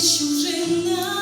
чужина.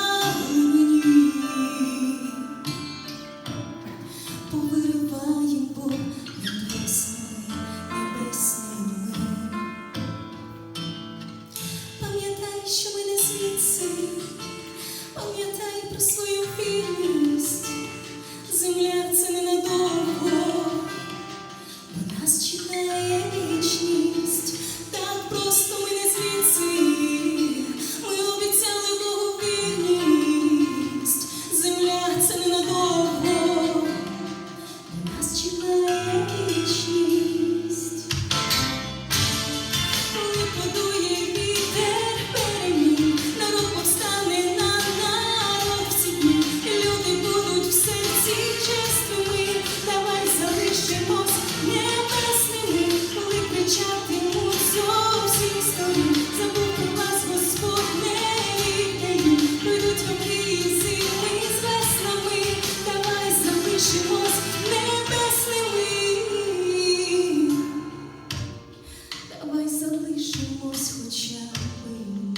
Тішимось хоча би, ми,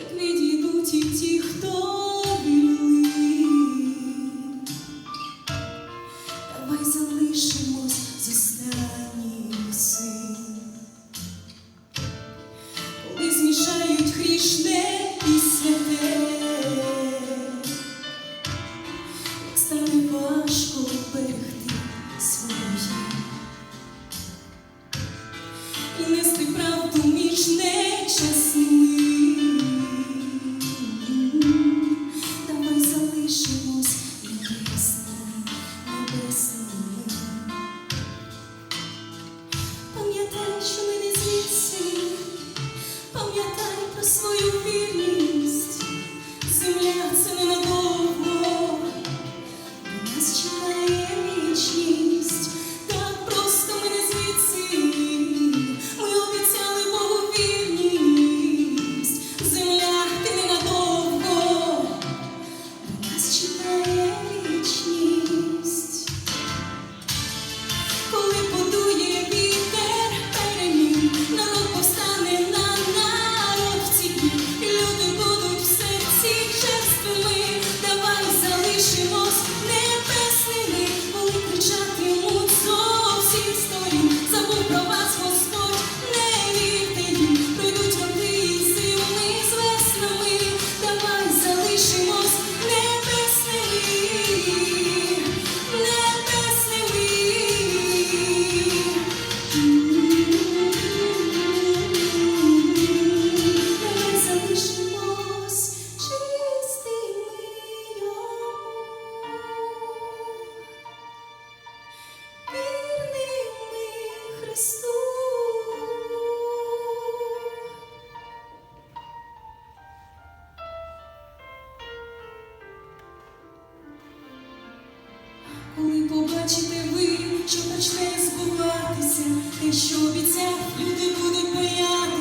як відійдуть і ті, хто вільний, давай залишимо. Нести правду між нечесними. коли побачите ви, що почне збуватися, те, що обіцяв, люди будуть бояти.